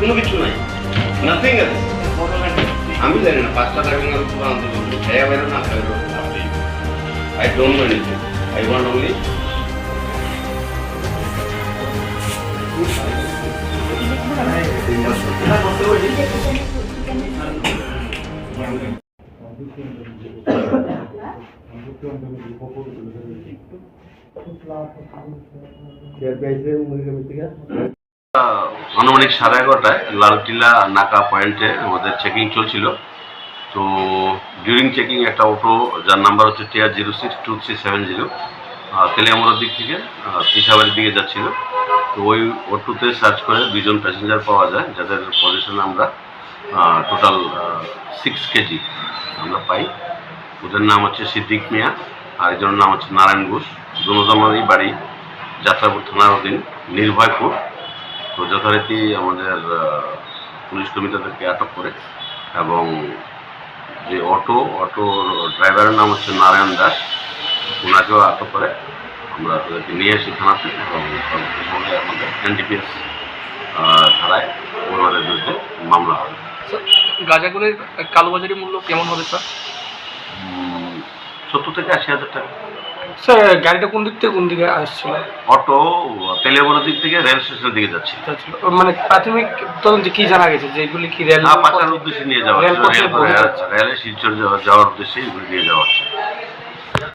কোনো কিছু নাই। নাথিং আছে আমি জানি না পাঁচটা ড্রাইভিং এর উপর আনতে বলব খেয়ে বেরো না খেয়ে বেরো I don't know anything I want only আনুমানিক সাড়ে এগারোটায় লালটিলা নাকা পয়েন্টে আমাদের চেকিং চলছিল। তো ডিউরিং চেকিং একটা অটো যার নাম্বার হচ্ছে TR zero six two three seven zero তেলিয়ামোড়ার দিক থেকে তিসাবাড়ির দিকে যাচ্ছিল। তো ওই অটোতে সার্চ করে দুজন প্যাসেঞ্জার পাওয়া যায়, যাদের পজিশনে আমরা টোটাল সিক্স কেজি আমরা পাই। ওদের নাম হচ্ছে সিদ্দিক মিয়া, আর একজনের নাম হচ্ছে নারায়ণ ঘোষ। দুজনেরই বাড়ি যাত্রাপুর থানার অধীন, নির্ভয়পুর। তো যথারীতি আমাদের পুলিশ কর্মী তাদেরকে আটক করে এবং যে অটো অটোর ড্রাইভারের নাম হচ্ছে নারায়ণ দাস। ওনাকেও আটক করে আমরা তাদেরকে নিয়ে আসি থানাতে এবং আমাদের এনডিপিএস ধারায় ওনাদের বিরুদ্ধে মামলা হয় গাঁজাগুলির কালোবাজারি মূল্য কেমন হবে স্যার? সত্তর থেকে আশি হাজার টাকা। স্যার গাড়িটা কোন দিক থেকে কোন দিকে আসছিল? অটো তেলিয়াবড়ার দিক থেকে রেল স্টেশনের দিকে যাচ্ছে মানে প্রাথমিক তদন্তে কি জানা গেছে যে এগুলি কি রেল পাচার উদ্দেশ্যে নিয়ে যাওয়া হচ্ছে রেল যাচ্ছে। রেলে শিলচর যাওয়া- যাওয়ার উদ্দেশ্যে এগুলি নিয়ে যাওয়া হচ্ছে।